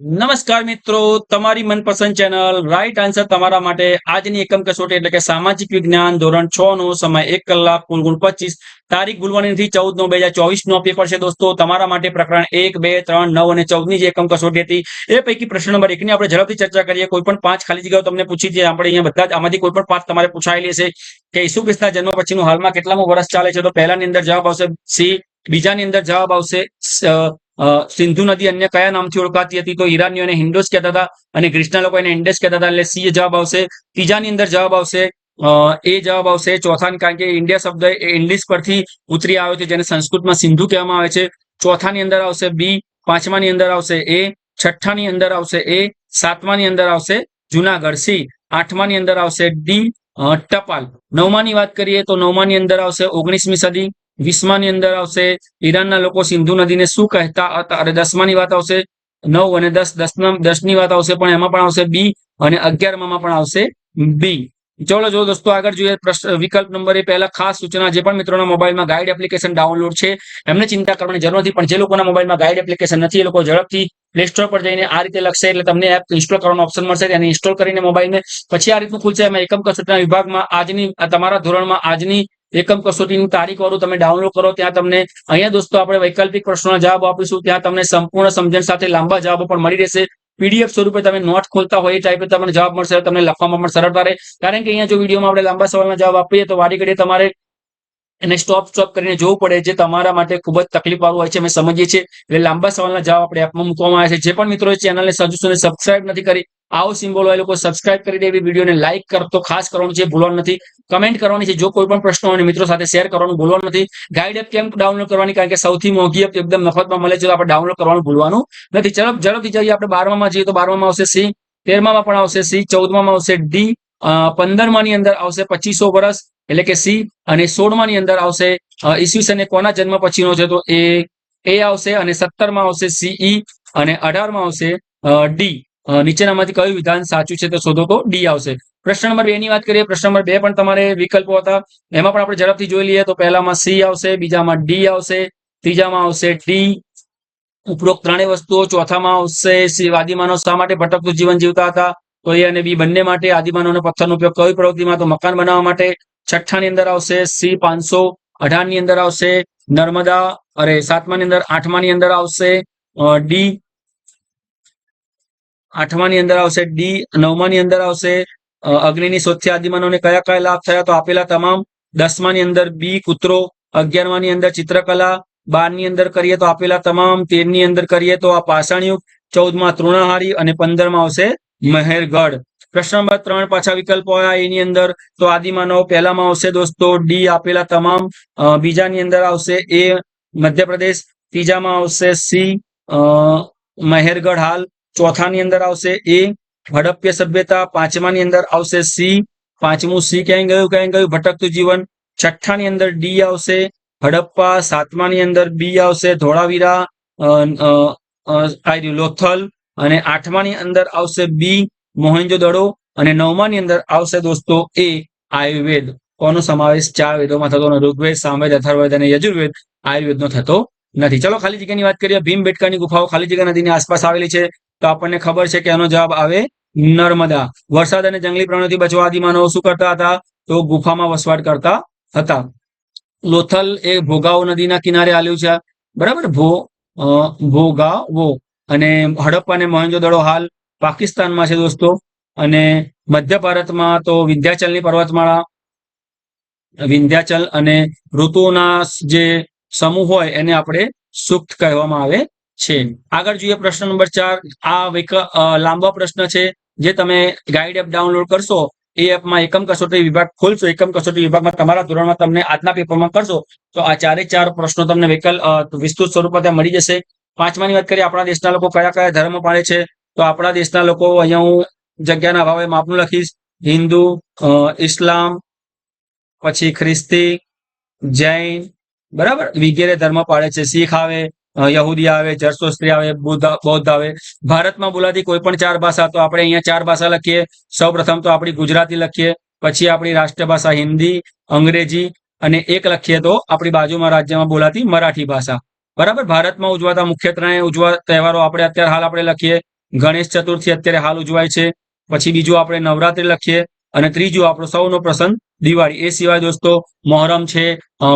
નમસ્કાર મિત્રો, તમારી મનપસંદ ચેનલ રાઈટ આન્સર તમારા માટે આજની એકમ કસોટી એટલે કે સામાજિક વિજ્ઞાન ધોરણ છ નો સમય એક કલાક કુલ પચીસ. તારીખ ભૂલવાની ચૌદ નો બે હજાર ચોવીસ નો પેપર છે દોસ્તો. તમારા માટે પ્રકરણ એક, બે, ત્રણ, નવ અને ચૌદની જે એકમ કસોટી હતી, એ પૈકી પ્રશ્ન નંબર એકની આપણે ઝડપથી ચર્ચા કરીએ. કોઈ પણ પાંચ ખાલી જગ્યાઓ તમને પૂછી છે, આપણે અહીંયા બધા આમાંથી કોઈ પણ પાંચ તમારે પૂછાયેલી હશે કે ઈસુ ખ્રિસ્તના જન્મ પછીનું હાલમાં કેટલામું વર્ષ ચાલે છે? તો પહેલાની અંદર જવાબ આવશે સી, બીજાની અંદર જવાબ આવશે સિંધુ નદી અન્ય કયા નામથી ઓળખાતી હતી? તો ઈરાનીઓને હિન્ડોસ કહેતા હતા અને ગ્રીસના લોકો એને ઇન્ડસ કહેતા હતા. એટલે સી જવાબ આવશે. ત્રીજાની અંદર જવાબ આવશે એ જવાબ આવશે ચોથાની. કારણ કે ઇન્ડિયા શબ્દ એ ઇંગ્લિશ પરથી ઉતરી આવ્યો છે, જેને સંસ્કૃતમાં સિંધુ કહેવામાં આવે છે. ચોથાની અંદર આવશે બી, પાંચમાની અંદર આવશે એ, છઠ્ઠાની અંદર આવશે એ, સાતમાની અંદર આવશે જુનાગઢ. સી, આઠમાની અંદર આવશે ડી ટપાલ. નવમાની વાત કરીએ તો નવમાની અંદર આવશે ઓગણીસમી સદી. વીસમાની અંદર આવશે, ઈરાનના લોકો સિંધુ નદીને શું કહેતા હતા? અને દસમાની વાત આવશે, નવ અને દસ દસના દસની વાત આવશે પણ એમાં પણ આવશે બી અને અગિયારમાં પણ આવશે બી. ચલો, જો દોસ્તો આગળ જોઈએ, પ્રશ્ન, વિકલ્પ નંબર એ પહેલા ખાસ સૂચના, જે પણ મિત્રોના મોબાઈલમાં ગાઈડ એપ્લિકેશન ડાઉનલોડ છે, એમને ચિંતા કરવાની જરૂર નથી, પણ જે લોકોના મોબાઈલમાં ગાઈડ એપ્લિકેશન નથી, એ લોકો ઝડપથી પ્લે સ્ટોર પર જઈને આ રીતે લખશે, એટલે તમને એપ ઇન્સ્ટોલ કરવાનો ઓપ્શન મળશે એને ઇન્સ્ટોલ કરીને મોબાઈલને. પછી આ રીતનું ખુલશે એમાં એકમ કસોટીના વિભાગમાં આજની તમારા ધોરણમાં આજની એકમ કસોટીની તારીખ વાળું તમે ડાઉનલોડ કરો, ત્યાં તમને અહીંયા દોસ્તો આપણે વૈકલ્પિક પ્રશ્નોના જવાબ આપીશું. ત્યાં તમને સંપૂર્ણ સમજણ સાથે લાંબા જવાબો પણ મળી રહેશે. પીડીએફ સ્વરૂપે તમે નોટ ખોલતા હોય એ ટાઈપે તમને જવાબ મળશે, તમને લખવામાં પણ સરળતા રહે. કારણ કે અહીંયા જો વિડીયોમાં આપણે લાંબા સવાલના જવાબ આપીએ તો વારી ઘડીએ તમારે એને સ્ટોપ સ્ટોપ કરીને જોવું પડે, જે તમારા માટે ખૂબ જ તકલીફ વાળું હોય છે, અમે સમજીએ છીએ. એટલે લાંબા સવાલના જવાબ આપણે એપમાં મૂકવામાં આવે છે. જે પણ મિત્રો ચેનલને સુધી સબસ્ક્રાઇબ નથી કરી આવો સિમ્બોલ હોય લોકો સબસ્ક્રાઇબ કરી દે, એવી વિડીયોને લાઇક કરતો ખાસ કરવાનું છે, ભૂલવાનું નથી. કમેન્ટ કરવાની છે, જો કોઈ પણ પ્રશ્ન હોય મિત્રો સાથે શેર કરવાનું ભૂલવાનું નથી. ગાઈડ એપ કેમ ડાઉનલોડ કરવાની, કારણ કે સૌથી મોંઘી એપ એકદમ મફતમાં મળે છે, તો આપણે ડાઉનલોડ કરવાનું ભૂલવાનું નથી. ચલો, ઝડપથી જઈએ આપણે બારમામાં જઈએ, તો બારમામાં આવશે સી તેરમામાં પણ આવશે સી ચૌદમામાં આવશે ડી પંદરમાની અંદર આવશે પચીસો વર્ષ એટલે કે સી અને સોળમાની અંદર આવશે ઈસવીસન કોના જન્મ પછીનો છે, તો એ એ આવશે અને સત્તરમાં આવશે સીઈ અને અઢારમાં આવશે ડી નીચેનામાંથી કયું વિધાન સાચું છે તો શોધો તો ડી આવશે. પ્રશ્ન નંબર બે ની વાત કરીએ. પ્રશ્ન નંબર બે પણ તમારે વિકલ્પો હતા. એમાં પણ આપણે ઝડપથી જોઈ લઈએ તો પહેલામાં સી આવશે, બીજામાં ડી આવશે, ત્રીજામાં આવશે ડી. ઉપરોક્ત ત્રણેય વસ્તુઓ ચોથામાં આવશે. આદિમાનવ શા માટે ભટકતું જીવન જીવતા હતા? તો એ અને બી બંને માટે. આદિમાનવનો પથ્થરનો ઉપયોગ કઈ પ્રવૃત્તિમાં? તો મકાન બનાવવા માટે. છઠ્ઠાની અંદર આવશે સી પાંચસો અઢારની અંદર આવશે. નર્મદા, અરે સાતમાની અંદર આઠમાની અંદર આવશે. ડી આઠમાની અંદર આવશે ડી નવમાની અંદર આવશે અગ્નિની શોધથી આદિમાનવને કયા કયા લાભ થયા? તો આપેલા તમામ દસમાની અંદર બી કૂતરો, અગિયારમાની અંદર ચિત્રકલા, બારની અંદર કરીએ તો આપેલા તમામ, તેરની અંદર કરીએ તો આ પાષાણયુગ, ચૌદમાં તૃણાહારી અને પંદરમાં આવશે મહેરગઢ. પ્રશ્ન નંબર ત્રણ, પાછા વિકલ્પો આવ્યા એની અંદર, તો આદિમાનવ પહેલામાં આવશે દોસ્તો ડી આપેલા તમામ બીજાની અંદર આવશે એ મધ્યપ્રદેશ, ત્રીજામાં આવશે સી મહેરગઢ હાલ. ચોથાની અંદર આવશે એ હડપ્ય સભ્યતા પાંચમાની અંદર આવશે સી પાંચમું સી ક્યાંય ગયું ક્યાંય ગયું ભટકતું જીવન. છઠ્ઠાની અંદર ડી આવશે હડપ્પા. સાતમાની અંદર બી આવશે ધોળાવીરા અ, અ, અ, આ રહ્યું લોથલ. અને આઠમાની અંદર આવશે બી મોહેન્જો દડો. અને નવમાની અંદર આવશે દોસ્તો એ આયુર્વેદ. કોનો સમાવેશ ચાર વેદોમાં થતો ઋગ્વેદ સામવેદ અથર્વવેદ અને યજુર્વેદ. આયુર્વેદનો થતો નથી. ચલો, ખાલી જગ્યાની વાત કરીએ. ભીમ બેટકાની ગુફાઓ ખાલી જગ્યા નદીની આસપાસ આવેલી છે. તો આપણને ખબર છે કે એનો જવાબ આવે નર્મદા. વરસાદ અને જંગલી પ્રાણીઓથી બચવા આદિમાનવો શું કરતા હતા? તો ગુફામાં વસવાટ કરતા હતા. લોથલ એ ભોગાવો નદીના કિનારે આવેલું છે. બરાબર? ભો ભોગાવો. અને હડપ્પા અને મોહેન્જો હાલ પાકિસ્તાનમાં છે દોસ્તો. અને મધ્ય ભારતમાં તો વિંધ્યાચલની પર્વતમાળા, વિંધ્યાચલ અને ઋતુઓના જે સમૂહ હોય એને આપણે સુપ્ત કહેવામાં આવે છે. આગળ જોઈએ પ્રશ્ન નંબર ચાર. આ વિક- લાંબો પ્રશ્ન છે. જે તમે ગાઈડ એપ ડાઉનલોડ કરશો, એ એપમાં એકમ કસોટી વિભાગ ખોલશો. એકમ કસોટી વિભાગમાં તમારા ધોરણમાં તમને આજના પેપરમાં કરશો. તો આ ચારે ચાર પ્રશ્નો તમને વિકલ વિસ્તૃત સ્વરૂપે ત્યાં મળી જશે. પાંચમાની વાત કરીએ, આપણા દેશના લોકો કયા કયા ધર્મ પાળે છે? તો આપણા દેશના લોકો, અહીંયા હું જગ્યાના અભાવે માપનું લખીશ. હિન્દુ ઇસ્લામ, પછી ખ્રિસ્તી, જૈન બરાબર? વિગેરે ધર્મ પાળે છે, શીખ આવે યહુદી આવે જરસોસ્ત્રી આવે, બુદ્ધ, બૌદ્ધ આવે. ભારતમાં બોલાતી કોઈ પણ ચાર ભાષા તો આપણે અહીંયા ચાર ભાષા લખીએ. સૌ તો આપણી ગુજરાતી લખીએ, પછી આપણી રાષ્ટ્રભાષા હિન્દી, અંગ્રેજી અને એક લખીએ તો આપણી બાજુમાં રાજ્યમાં બોલાતી મરાઠી ભાષા. બરાબર? ભારતમાં ઉજવાતા મુખ્ય ત્રણેય ઉજવા, તહેવારો આપણે અત્યારે હાલ આપણે લખીએ. ગણેશ ચતુર્થી અત્યારે હાલ ઉજવાય છે. પછી બીજું આપણે નવરાત્રી લખીએ અને ત્રીજું આપણો સૌનો પ્રસંગ દિવાળી. એ સિવાય દોસ્તો, મોહરમ છે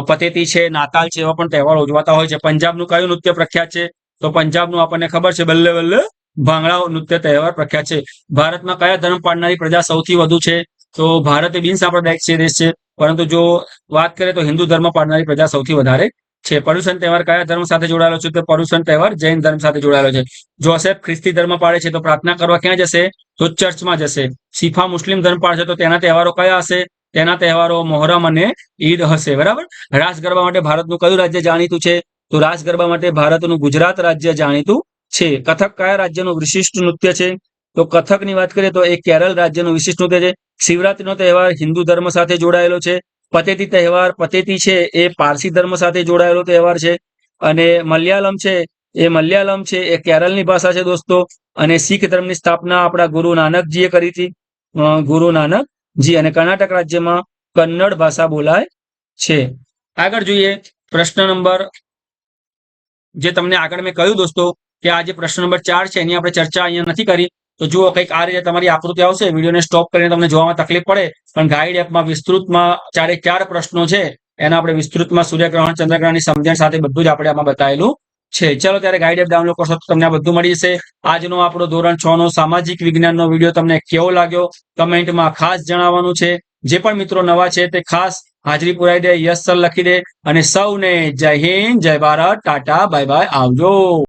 પતેતી છે, નાતાલ છે, એવા પણ તહેવારો ઉજવાતા હોય છે. પંજાબનું કયું નૃત્ય પ્રખ્યાત છે? તો પંજાબનું આપણને ખબર છે, બલ્લે બલ્લે ભાંગડા નૃત્ય તહેવાર પ્રખ્યાત છે. ભારતમાં કયા ધર્મ પાડનારી પ્રજા સૌથી વધુ છે? તો ભારત એ બિનસાંપ્રદાયિક દેશ છે. પરંતુ જો વાત કરીએ તો હિન્દુ ધર્મ પાડનારી પ્રજા સૌથી વધારે છે. પર્યુષણ તહેવાર કયા ધર્મ સાથે જોડાયેલો છે? તો પર્યુષણ તહેવાર જૈન ધર્મ સાથે જોડાયેલો છે. જોસેફ ખ્રિસ્તી ધર્મ પાડે છે, તો પ્રાર્થના કરવા ક્યાં જશે? તો ચર્ચમાં જશે. સિફા મુસ્લિમ ધર્મ પાળશે તો તેના તહેવારો કયા હશે? તેના તહેવારો મોહરમ અને ઈદ હશે, બરાબર? રાસ ગરબા માટે ભારતનું કયું રાજ્ય જાણીતું છે? તો રાસ ગરબા માટે ભારતનું ગુજરાત રાજ્ય જાણીતું છે. કથક કયા રાજ્યનું વિશિષ્ટ નૃત્ય છે? તો કથકની વાત કરીએ તો એ કેરળ રાજ્યનું વિશિષ્ટ નૃત્ય છે. શિવરાત્રીનો તહેવાર હિન્દુ ધર્મ સાથે જોડાયેલો છે. પતેતી તહેવાર પતેતી છે, એ પારસી ધર્મ સાથે જોડાયેલો તહેવાર છે. અને મલયાલમ છે, એ મલયાલમ છે, એ કેરળની ભાષા છે દોસ્તો. અને શીખ ધર્મની સ્થાપના આપણા ગુરુ નાનકજીએ કરી હતી. ગુરુ ગુરુ નાનકજી અને કર્ણાટક રાજ્યમાં કન્નડ ભાષા બોલાય છે. આગળ જોઈએ પ્રશ્ન નંબર, જે તમને આગળ મેં કહ્યું દોસ્તો, કે આ જે પ્રશ્ન નંબર ચાર છે, એની આપણે ચર્ચા અહીંયા નથી કરી. તો જુઓ કંઈક આ રીતે તમારી આકૃતિ આવશે, વિડીયોને સ્ટોપ કરીને તમને જોવામાં તકલીફ પડે, પણ ગાઈડ એપમાં વિસ્તૃતમાં ચારે ચાર પ્રશ્નો છે. એના આપણે વિસ્તૃતમાં સૂર્યગ્રહણ ચંદ્રગ્રહણની સમજણ સાથે બધું જ આપણે આમાં બતાવેલું છે. ચલો ત્યારે ગાઈડ એપ ડાઉનલોડ કરશો તો તમને આ બધું મળી જશે. આજનો આપણો ધોરણ છ નો સામાજિક વિજ્ઞાનનો વીડિયો તમને કેવો લાગ્યો? કમેન્ટમાં ખાસ જણાવવાનું છે. જે પણ મિત્રો નવા છે તે ખાસ હાજરી પુરાઈ દે, યસ સર લખી દે. અને સૌને જય હિન્દ, જય ભારત, ટાટા, બાય બાય, આવજો.